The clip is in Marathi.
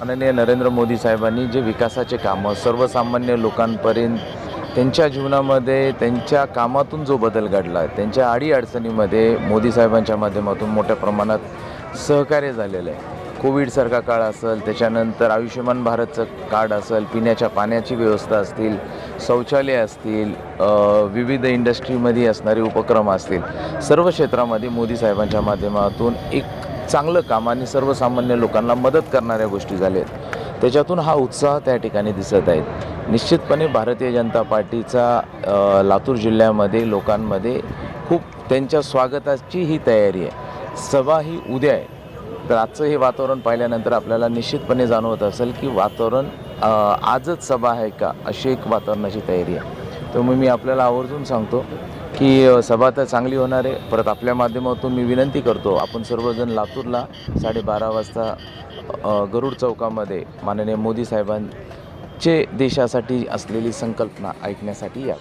माननीय नरेंद्र मोदी साहेबांनी जे विकासाचे कामं सर्वसामान्य लोकांपर्यंत त्यांच्या जीवनामध्ये त्यांच्या कामातून जो बदल घडला त्यांच्या अडीअडचणीमध्ये मोदी साहेबांच्या माध्यमातून मोठ्या प्रमाणात सहकार्य झालेलं आहे. कोविडसारखा काळ असेल त्याच्यानंतर आयुष्यमान भारतचं कार्ड असेल पिण्याच्या पाण्याची व्यवस्था असतील शौचालय असतील विविध इंडस्ट्रीमध्ये असणारे उपक्रम असतील सर्व क्षेत्रामध्ये मोदी साहेबांच्या माध्यमातून एक चांगलं काम आणि सर्वसामान्य लोकांना मदत करणाऱ्या गोष्टी झाल्या आहेत. त्याच्यातून हा उत्साह त्या ठिकाणी दिसत आहे. निश्चितपणे भारतीय जनता पार्टीचा लातूर जिल्ह्यामध्ये लोकांमध्ये खूप त्यांच्या स्वागताची ही तयारी आहे. सभा ही उद्या आहे. तर आजचं हे वातावरण पाहिल्यानंतर आपल्याला निश्चितपणे जाणवत असेल की वातावरण आजच सभा आहे का अशी एक वातावरणाची तयारी आहे. तर मग मी आपल्याला आवर्जून सांगतो की सभा तर चांगली होणार आहे. परत आपल्या माध्यमातून मी विनंती करतो आपण सर्वजण लातूरला साडेबारा वाजता गरुड चौकामध्ये माननीय मोदी साहेबांचे देशासाठी असलेली संकल्पना ऐकण्यासाठी या.